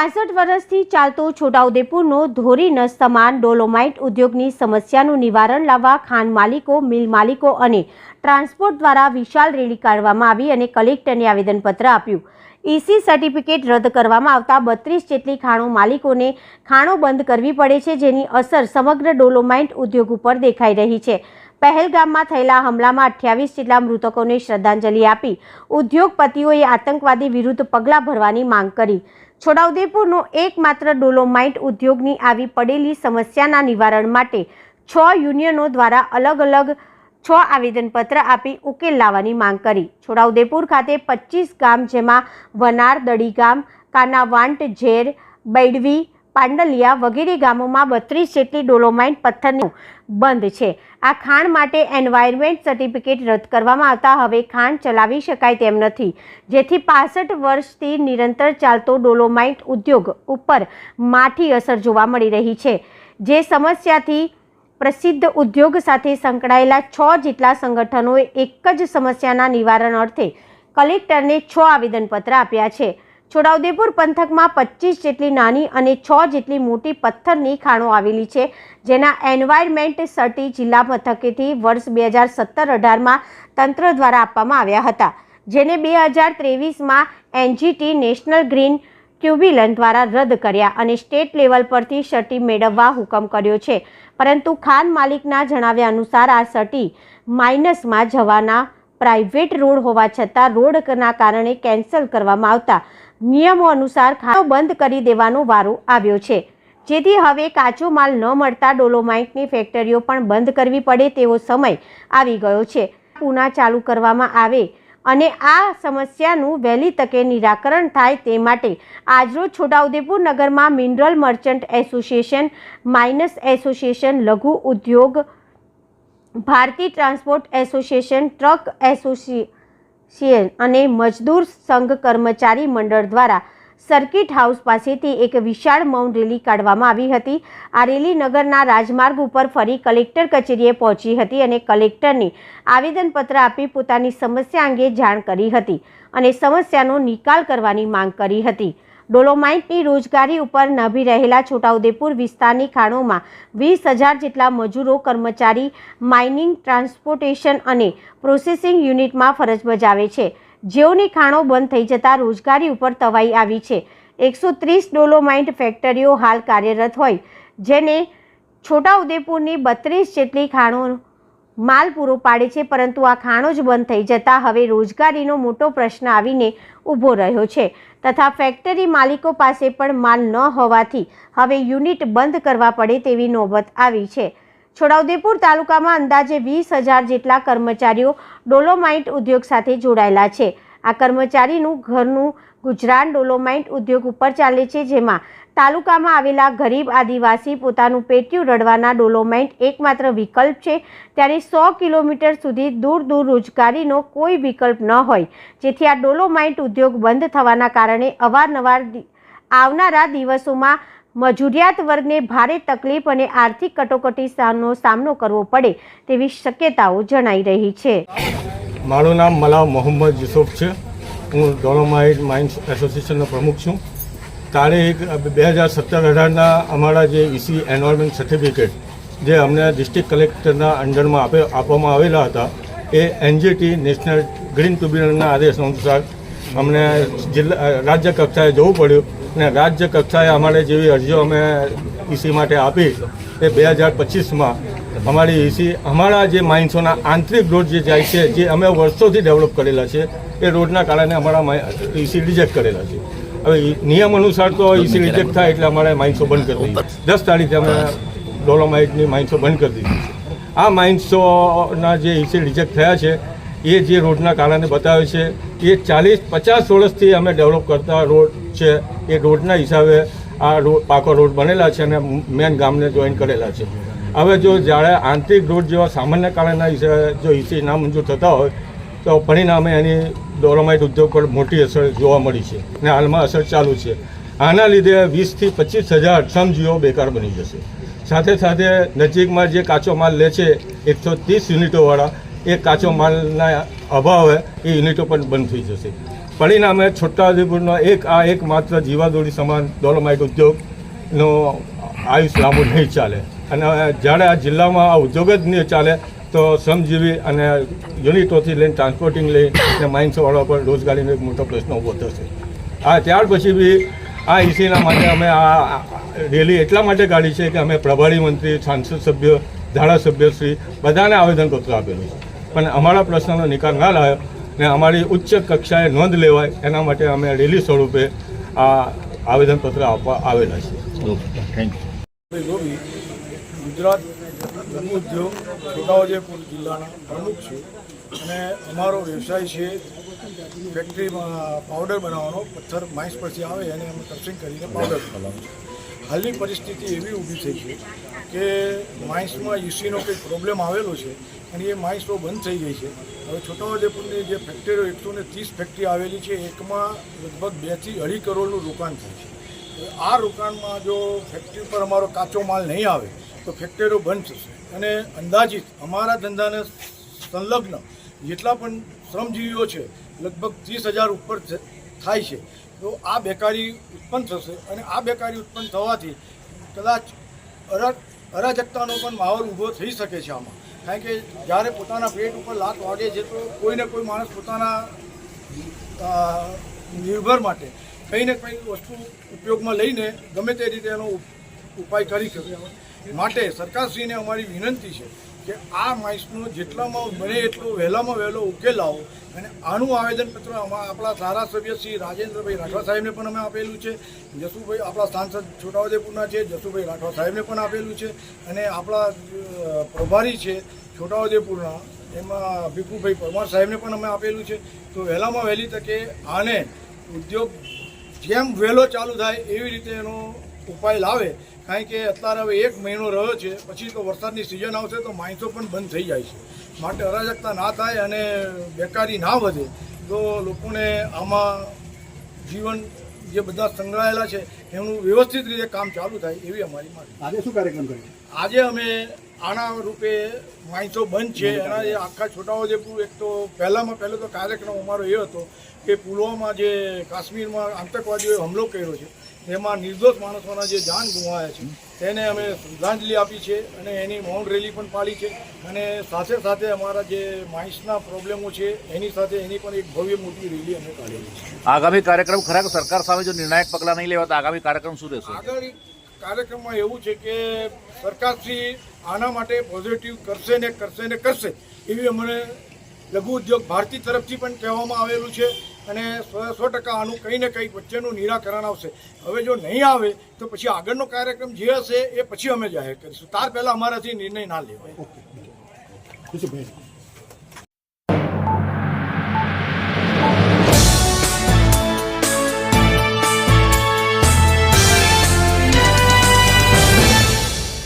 પાસઠ વર્ષથી ચાલતો છોટાઉદેપુરનો ધોરીનસ સમાન ડોલોમાઇટ ઉદ્યોગની સમસ્યાનું નિવારણ લાવવા ખાન માલિકો, મિલ માલિકો અને ટ્રાન્સપોર્ટ દ્વારા વિશાળ રેલી કાઢવામાં આવી અને કલેક્ટરને આવેદનપત્ર આપ્યું. ઈસી સર્ટિફિકેટ રદ કરવામાં આવતા બત્રીસ જેટલી ખાણો માલિકોને ખાણો બંધ કરવી પડે છે, જેની અસર સમગ્ર ડોલોમાઇટ ઉદ્યોગ ઉપર દેખાઈ રહી છે. પહેલગામમાં થયેલા હમલામાં અઠ્યાવીસ જેટલા મૃતકોને શ્રદ્ધાંજલિ આપી ઉદ્યોગપતિઓએ આતંકવાદી વિરુદ્ધ પગલાં ભરવાની માંગ કરી. છોટાઉદેપુરનો એકમાત્ર ડોલોમાઇટ ઉદ્યોગની આવી પડેલી સમસ્યાના નિવારણ માટે છ યુનિયનો દ્વારા અલગ અલગ છ આવેદનપત્ર આપી ઉકેલ લાવવાની માંગ કરી. છોટાઉદેપુર ખાતે પચીસ ગામ જેમાં વનાર, દડી ગામ, કાનાવાંટ ઝેર બૈડવી પાંડલિયા વગેરે ગામોમાં બત્રીસ જેટલી ડોલોમાઇટ પથ્થરનું બંધ છે. આ ખાણ માટે એન્વાયરમેન્ટ સર્ટિફિકેટ રદ કરવામાં આવતા હવે ખાણ ચલાવી શકાય તેમ નથી. જેથી પાસઠ વર્ષથી નિરંતર ચાલતો ડોલોમાઇટ ઉદ્યોગ ઉપર માઠી અસર જોવા મળી રહી છે. જે સમસ્યાથી પ્રસિદ્ધ ઉદ્યોગ સાથે સંકળાયેલા છ જેટલા સંગઠનોએ એક જ સમસ્યાના નિવારણ અર્થે કલેક્ટરને છ આવેદનપત્ર આપ્યા છે. છોટાઉદેપુર પંથકમાં પચીસ જેટલી નાની અને છ જેટલી મોટી પથ્થરની ખાણો આવેલી છે, જેના એન્વાયરમેન્ટ સર્ટી જિલ્લા મથકેથી વર્ષ બે હજાર સત્તર અઢારમાં તંત્ર દ્વારા આપવામાં આવ્યા હતા, જેને બે હજાર ત્રેવીસમાં એનજીટી નેશનલ ગ્રીન ટ્યુબ્યુલન દ્વારા રદ કર્યા અને સ્ટેટ લેવલ પરથી સર્ટી મેળવવા હુકમ કર્યો છે, પરંતુ ખાન માલિકના જણાવ્યા અનુસાર આ સર્ટી માઇનસમાં જવાના પ્રાઇવેટ રોડ હોવા છતાં રોડના કારણે કેન્સલ કરવામાં આવતા નિયમો અનુસાર ખાણો બંધ કરી દેવાનો વારો આવ્યો છે. જેથી હવે કાચો માલ ન મળતા ડોલોમાઇટની ફેક્ટરીઓ પણ બંધ કરવી પડે તેવો સમય આવી ગયો છે. પુના ચાલુ કરવામાં આવે અને આ સમસ્યાનું વહેલી તકે નિરાકરણ થાય તે માટે આજરોજ છોટાઉદેપુર નગરમાં mineral merchant association, mines association, લઘુ ઉદ્યોગ, Bharati transport association, truck association અને મજદૂર સંઘ કર્મચારી મંડળ દ્વારા સર્કિટ હાઉસ પાસેથી એક વિશાળ મૌન રેલી કાઢવામાં આવી હતી. આ રેલી નગરના રાજમાર્ગ ઉપર ફરી કલેક્ટર કચેરીએ પહોંચી હતી અને કલેક્ટરને આવેદનપત્ર આપી પોતાની સમસ્યા અંગે જાણ કરી હતી અને સમસ્યાનો નિકાલ કરવાની માંગ કરી હતી. ડોલોમાઇટની રોજગારી ઉપર નભી રહેલા છોટાઉદેપુર વિસ્તારની ખાણોમાં વીસ હજાર જેટલા મજૂરો, કર્મચારી, માઇનિંગ, ટ્રાન્સપોર્ટેશન અને પ્રોસેસિંગ યુનિટમાં ફરજ બજાવે છે. જેઓની ખાણો બંધ થઈ જતાં રોજગારી ઉપર તવાઈ આવી છે. એકસો ત્રીસ ડોલોમાઇટ ફેક્ટરીઓ હાલ કાર્યરત હોય, જેને છોટાઉદેપુરની બત્રીસ જેટલી ખાણો માલ પૂરો પાડે છે, પરંતુ આ ખાણો જ બંધ થઈ જતાં હવે રોજગારીનો મોટો પ્રશ્ન આવીને ઊભો રહ્યો છે. તથા ફેક્ટરી માલિકો પાસે પણ માલ ન હોવાથી હવે યુનિટ બંધ કરવા પડે તેવી નોબત આવી છે. છોટાઉદેપુર તાલુકામાં અંદાજે વીસ હજાર જેટલા કર્મચારીઓ ડોલોમાઇટ ઉદ્યોગ સાથે જોડાયેલા છે. આ કર્મચારીનું ઘરનું ગુજરાત ડોલોમાઇટ ઉદ્યોગ ઉપર ચાલે છે, જેમાં તાલુકામાં આવેલા ગરીબ આદિવાસી પોતાનું પેટ્યું રડવાના ડોલોમેન્ટ એકમાત્ર વિકલ્પ છે. ત્યારે સો કિલોમીટર સુધી દૂર દૂર રોજગારીનો કોઈ વિકલ્પ ન હોય. જેથી આ ડોલોમાઇટ ઉદ્યોગ બંધ થવાના કારણે અવારનવાર આવનારા દિવસોમાં મજૂરિયાત વર્ગને ભારે તકલીફ અને આર્થિક કટોકટી સામનો કરવો પડે તેવી શક્યતાઓ જણાઈ રહી છે. મારું નામ મલાવ મોહમ્મદ યુસુફ છે. હું ડોલોમાઇટ માઇન્સ એસોસિએશનનો પ્રમુખ છું. તારીખ બે હજાર સત્તર અઢારના અમારા જે ઇસી એન્વાયરમેન્ટ સર્ટિફિકેટ જે અમને ડિસ્ટ્રિક્ટ કલેક્ટરના અંડરમાં આપે, આપવામાં આવેલા હતા, એ એનજીટી નેશનલ ગ્રીન ટ્રિબ્યુનલના આદેશ અનુસાર અમને જિલ્લા રાજ્ય કક્ષાએ જવું પડ્યું અને રાજ્ય કક્ષાએ અમારે જેવી અરજીઓ અમે ઇસી માટે આપી એ બે હજાર પચીસમાં અમારી ઇસી અમારા જે માઇન્સોના આંતરિક રોડ જે જાય છે, જે અમે વર્ષોથી ડેવલપ કરેલા છે, એ રોડના કારણે અમારા ઇસી રિજેક્ટ કરેલા છે. હવે નિયમ અનુસાર તો ઈસી રિજેક્ટ થાય એટલે અમારે માઇન્સો બંધ કરી દીધી દસ તારીખે અમે ડોલોમાઇટની માઇન્સો બંધ કરી દીધી છે. આ માઇન્સોના જે ઈસી રિજેક્ટ થયા છે એ જે રોડના કારણે બતાવે છે એ ચાલીસ પચાસ વર્ષથી અમે ડેવલપ કરતા રોડ છે. એ રોડના હિસાબે આ રોડ પાકો રોડ બનેલા છે અને મેન ગામને જોઈન કરેલા છે. હવે જો જ્યારે આંતરિક રોડ જેવા સામાન્ય કારણના હિસાબે જો ઇસી નામંજૂર થતા હોય તો પરિણામે એની ડોલોમાઇટ ઉદ્યોગ પર મોટી અસર જોવા મળી છે અને હાલમાં અસર ચાલુ છે. આના લીધે વીસથી પચીસ હજાર શ્રમજીવીઓ બેકાર બની જશે. સાથે સાથે નજીકમાં જે કાચો માલ લે છે એકસો ત્રીસ યુનિટોવાળા, એ કાચો માલના અભાવે એ યુનિટો પણ બંધ થઈ જશે. પરિણામે છોટાઉદેપુરનો એક, આ એકમાત્ર જીવાદોરી સમાન ડોલોમાઇટ ઉદ્યોગનો આયુષ લાંબુ નહીં ચાલે. અને જ્યારે આ જિલ્લામાં આ ઉદ્યોગ જ નહીં ચાલે તો શ્રમજીવી અને યુનિટોથી લઈને ટ્રાન્સપોર્ટિંગ લઈને માઇન્સવાળા પર રોજગારીનો એક મોટો પ્રશ્ન ઊભો થશે. આ ત્યાર પછી બી આ ઇસીના માટે અમે આ રેલી એટલા માટે કાઢી છે કે અમે પ્રભારી મંત્રી સાંસદ સભ્ય ધારાસભ્યશ્રી બધાને આવેદનપત્ર આપેલું છે. પણ અમારા પ્રશ્નનો નિકાલ ના લાવ્યો ને અમારી ઉચ્ચ કક્ષાએ નોંધ લેવાય એના માટે અમે રેલી સ્વરૂપે આ આવેદનપત્ર આપવા આવેલા છીએ. થેન્ક યુ ગોબી ગુજરાત લઘુ ઉદ્યોગ છોટાઉદેપુર જિલ્લાના પ્રમુખ છું. અને અમારો વ્યવસાય છે ફેક્ટરીમાં પાવડર બનાવવાનો, પથ્થર માઇન્સ પરથી આવે એને અમે ક્રશિંગ કરીને પાવડર બનાવવાનું છે. હાલની પરિસ્થિતિ એવી ઊભી થઈ છે કે માઇન્સમાં યુસીનો કંઈક પ્રોબ્લેમ આવેલો છે અને એ માઇસ તો બંધ થઈ ગઈ છે. હવે છોટાઉદેપુરની જે ફેક્ટરીઓ એકસો ને ત્રીસ ફેક્ટરી આવેલી છે, એકમાં લગભગ બેથી અઢી કરોડનું રોકાણ થાય છે. આ રોકાણમાં જો ફેક્ટરી પર અમારો કાચો માલ નહીં આવે તો ફેક્ટરીઓ બંધ થશે. અને અંદાજિત અમારા ધંધાને સંલગ્ન જેટલા પણ શ્રમજીવીઓ છે, લગભગ ત્રીસ હજાર ઉપર થાય છે. તો આ બેકારી ઉત્પન્ન થશે અને આ બેકારી ઉત્પન્ન થવાથી કદાચ અરા, અરાજકતાનો પણ માહોલ ઊભો થઈ શકે છે આમાં. કારણ કે જ્યારે પોતાના પેટ ઉપર લાત વાગે છે, તો કોઈને કોઈ માણસ પોતાના નિર્ભર માટે કંઈ ને કંઈ વસ્તુ ઉપયોગમાં લઈને ગમે તે રીતે એનો ઉપ- ઉપાય કરી શકે. માટે સરકારશ્રીને અમારી વિનંતી છે કે આ માઇસનો જેટલામાં બને એટલો વહેલામાં વહેલો ઉકેલ લાવો. અને આનું આવેદનપત્ર આપણા ધારાસભ્ય શ્રી રાજેન્દ્રભાઈ રાઠવા સાહેબને પણ અમે આપેલું છે. જસુભાઈ, આપણા સાંસદ છોટાઉદેપુરના છે, જસુભાઈ રાઠવા સાહેબને પણ આપેલું છે. અને આપણા પ્રભારી છે છોટાઉદેપુરના, એમાં ભીખુભાઈ પરમાર સાહેબને પણ અમે આપેલું છે. તો વહેલામાં વહેલી તકે આને ઉદ્યોગ જેમ વહેલો ચાલુ થાય એવી રીતે એનો ઉપાય લાવે કારણ કે અત્યારે હવે એક મહિનો રહ્યો છે પછી તો વરસાદની સિઝન આવશે તો માણસો પણ બંધ થઈ જાય છે. માટે અરાજકતા ના થાય અને બેકારી ના વધે તો લોકોને આમાં જીવન જે બધા સંકળાયેલા છે એનું વ્યવસ્થિત રીતે કામ ચાલુ થાય એવી અમારી માંગ આજે શું કાર્યક્રમ કર્યો? આજે અમે આના રૂપે માણસો બંધ છે એના જે આખા છોટાઉદેપુર એક તો પહેલામાં પહેલો તો કાર્યક્રમ અમારો એ હતો કે પુલવામા જે કાશ્મીરમાં આતંકવાદીઓએ હુમલો કર્યો છે તેમાં નિર્દોષ માણસોના જે જાન ગુમાયા છે તેને અમે શ્રદ્ધાંજલિ આપી છે અને એની મૌન રેલી પણ પાડી છે. અને સાથે સાથે અમારા જે માઇન્સના પ્રોબ્લેમો છે એની સાથે એની પણ એક ભવ્ય મોટી રેલી અમે કાઢેલી છે. આગામી કાર્યક્રમ ખરેખર સરકાર સામે જો નિર્ણાયક પગલાં નહીં લેવા તો આગામી કાર્યક્રમ શું રહેશે? આગળ કાર્યક્રમમાં એવું છે કે સરકારશ્રી આના માટે પોઝિટિવ કરશે ને કરશે ને કરશે એવી અમને લઘુ ઉદ્યોગ ભારતી તરફથી પણ કહેવામાં આવેલું છે. અને સો ટકા આનું કંઈ ને કંઈ વચ્ચેનું નિરાકરણ આવશે. હવે જો નહીં આવે, તો પછી આગળનો કાર્યક્રમ જે હશે એ પછી અમે જાહેર કરીશું. તાર પહેલાં અમારાથી નિર્ણય ના લેવાય. ખુશીભાઈ